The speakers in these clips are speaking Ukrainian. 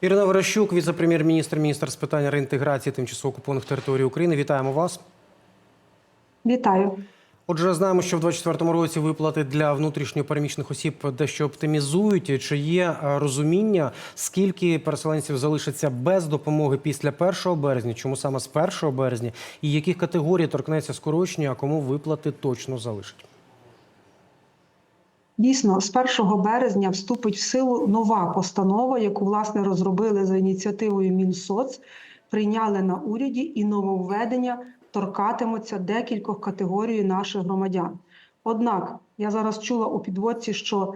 Ірина Верещук, віце-прем'єр-міністр, міністр з питань реінтеграції тимчасово окупованих територій України. Вітаємо вас. Вітаю. Отже, знаємо, що в 2024 році виплати для внутрішньопереміщених осіб дещо оптимізують. Чи є е, розуміння, скільки переселенців залишиться без допомоги після 1 березня? Чому саме з 1 березня? І яких категорій торкнеться скорочення, а кому виплати точно залишать? Дійсно, з 1 березня вступить в силу нова постанова, яку власне розробили за ініціативою Мінсоц, прийняли на уряді, і нововведення торкатимуться декількох категорій наших громадян. Однак я зараз чула у підводці, що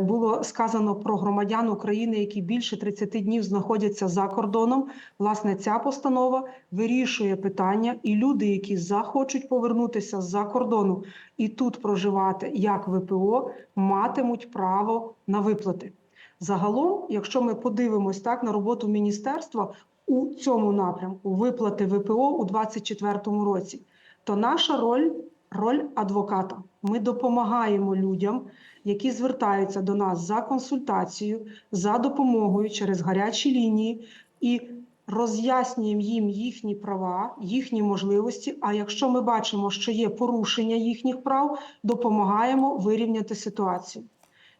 було сказано про громадян України, які більше 30 днів знаходяться за кордоном. Власне, ця постанова вирішує питання, і люди, які захочуть повернутися з-за кордону і тут проживати як ВПО, матимуть право на виплати. Загалом, якщо ми подивимось так на роботу міністерства у цьому напрямку виплати ВПО у 2024 році, то наша роль роль адвоката. Ми допомагаємо людям, які звертаються до нас за консультацією, за допомогою через гарячі лінії і роз'яснюємо їм їхні права, їхні можливості. А якщо ми бачимо, що є порушення їхніх прав, допомагаємо вирівняти ситуацію.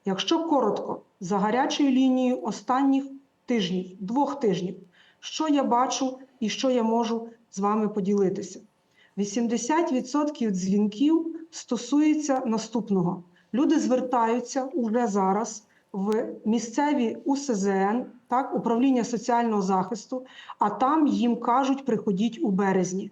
Якщо коротко, за гарячою лінією останніх тижнів, двох тижнів, що я бачу і що я можу з вами поділитися? 80% дзвінків стосується наступного: люди звертаються уже зараз в місцеві УСЗН, так, управління соціального захисту, а там їм кажуть, приходіть у березні.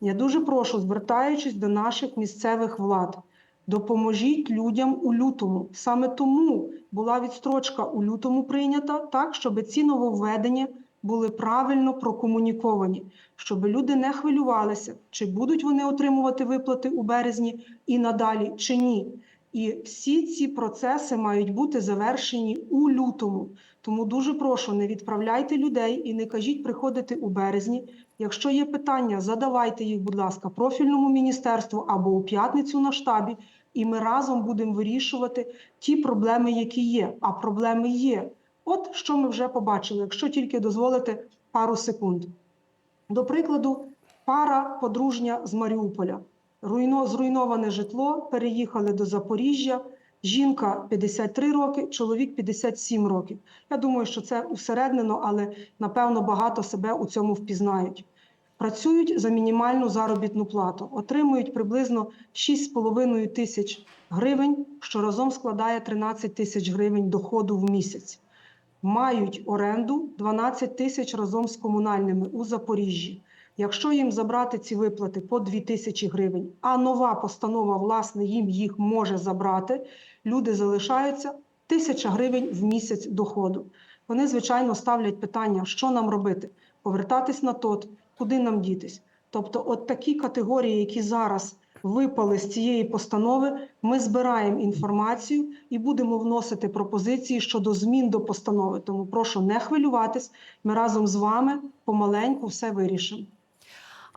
Я дуже прошу, звертаючись до наших місцевих влад, допоможіть людям у лютому. Саме тому була відстрочка у лютому прийнята, так, щоб ці нововведення були правильно прокомуніковані, щоб люди не хвилювалися, чи будуть вони отримувати виплати у березні і надалі, чи ні. І всі ці процеси мають бути завершені у лютому. Тому дуже прошу, не відправляйте людей і не кажіть приходити у березні. Якщо є питання, задавайте їх, будь ласка, профільному міністерству або у п'ятницю на штабі, і ми разом будемо вирішувати ті проблеми, які є. А проблеми є. От що ми вже побачили, якщо тільки дозволите пару секунд. До прикладу, пара подружня з Маріуполя. Руйно, зруйноване житло, переїхали до Запоріжжя. Жінка 53 роки, чоловік 57 років. Я думаю, що це усереднено, але напевно багато себе у цьому впізнають. Працюють за мінімальну заробітну плату, отримують приблизно 6,5 тисяч гривень, що разом складає 13 тисяч гривень доходу в місяць мають оренду 12 тисяч разом з комунальними у Запоріжжі. Якщо їм забрати ці виплати по 2 тисячі гривень, а нова постанова власне їм їх може забрати, люди залишаються тисяча гривень в місяць доходу. Вони, звичайно, ставлять питання, що нам робити, повертатись на тот, куди нам дітись. Тобто, от такі категорії, які зараз випали з цієї постанови, ми збираємо інформацію і будемо вносити пропозиції щодо змін до постанови. Тому прошу не хвилюватись. Ми разом з вами помаленьку все вирішимо.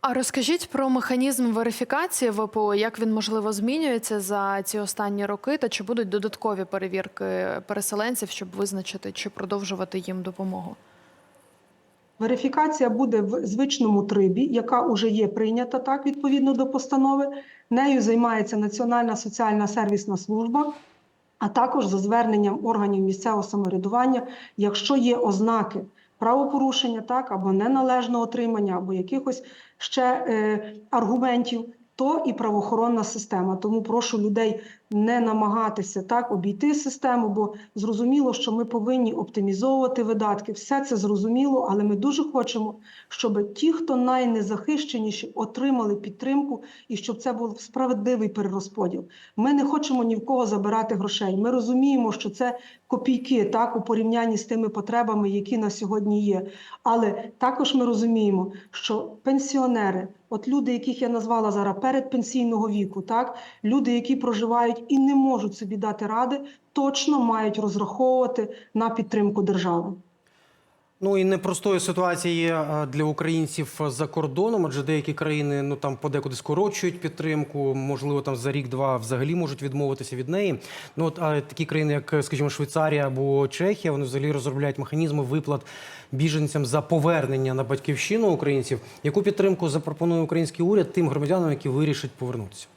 А розкажіть про механізм верифікації ВПО, як він можливо змінюється за ці останні роки, та чи будуть додаткові перевірки переселенців, щоб визначити чи продовжувати їм допомогу? Верифікація буде в звичному трибі, яка вже є прийнята так відповідно до постанови. Нею займається Національна соціальна сервісна служба, а також за зверненням органів місцевого самоврядування, якщо є ознаки правопорушення, так або неналежного отримання, або якихось ще е, аргументів. То і правоохоронна система. Тому прошу людей не намагатися так обійти систему, бо зрозуміло, що ми повинні оптимізовувати видатки. Все це зрозуміло, але ми дуже хочемо, щоб ті, хто найнезахищеніші, отримали підтримку і щоб це був справедливий перерозподіл. Ми не хочемо ні в кого забирати грошей. Ми розуміємо, що це копійки так у порівнянні з тими потребами, які на сьогодні є. Але також ми розуміємо, що пенсіонери, от люди, яких я назвала зараз передпенсійного віку, так люди, які проживають і не можуть собі дати ради, точно мають розраховувати на підтримку держави. Ну і непростою ситуація є е, для українців за кордоном, адже деякі країни ну там подекуди скорочують підтримку, можливо, там за рік-два взагалі можуть відмовитися від неї. Ну от а такі країни, як, скажімо, Швейцарія або Чехія, вони взагалі розробляють механізми виплат біженцям за повернення на батьківщину українців. Яку підтримку запропонує український уряд тим громадянам, які вирішать повернутися?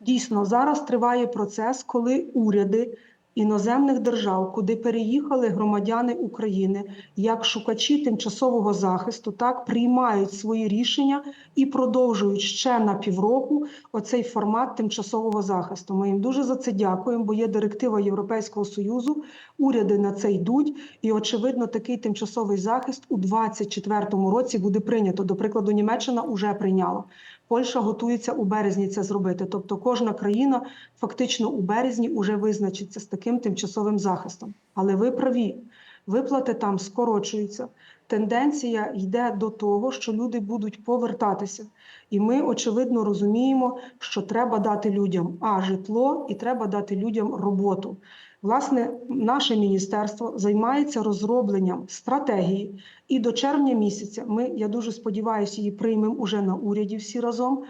Дійсно, зараз триває процес, коли уряди іноземних держав, куди переїхали громадяни України, як шукачі тимчасового захисту, так приймають свої рішення і продовжують ще на півроку оцей формат тимчасового захисту. Ми їм дуже за це дякуємо, бо є директива Європейського союзу. Уряди на це йдуть, і очевидно, такий тимчасовий захист у 2024 році буде прийнято. До прикладу, Німеччина вже прийняла. Польща готується у березні це зробити. Тобто кожна країна фактично у березні вже визначиться з таким тимчасовим захистом. Але ви праві, виплати там скорочуються. Тенденція йде до того, що люди будуть повертатися. І ми очевидно розуміємо, що треба дати людям а житло і треба дати людям роботу. Власне, наше міністерство займається розробленням стратегії, і до червня місяця ми, я дуже сподіваюся, її приймемо уже на уряді всі разом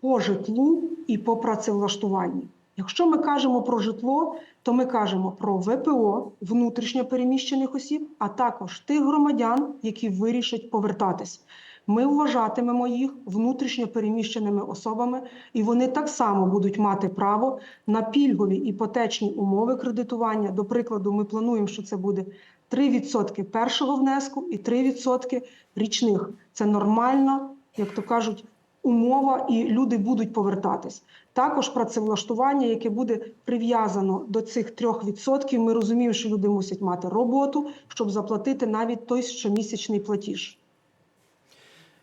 по житлу і по працевлаштуванні. Якщо ми кажемо про житло, то ми кажемо про ВПО внутрішньо переміщених осіб, а також тих громадян, які вирішать повертатись. Ми вважатимемо їх внутрішньо переміщеними особами, і вони так само будуть мати право на пільгові іпотечні умови кредитування. До прикладу, ми плануємо, що це буде 3% першого внеску і 3% річних. Це нормальна, як то кажуть, умова, і люди будуть повертатись. Також працевлаштування, яке буде прив'язано до цих 3%. Ми розуміємо, що люди мусять мати роботу, щоб заплатити навіть той щомісячний платіж.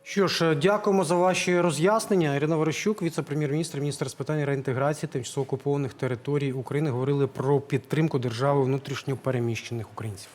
Що ж, дякуємо за ваші роз'яснення. Ірина Верещук, віце-прем'єр-міністр, міністр з питань реінтеграції тимчасово окупованих територій України, говорили про підтримку держави внутрішньо переміщених українців.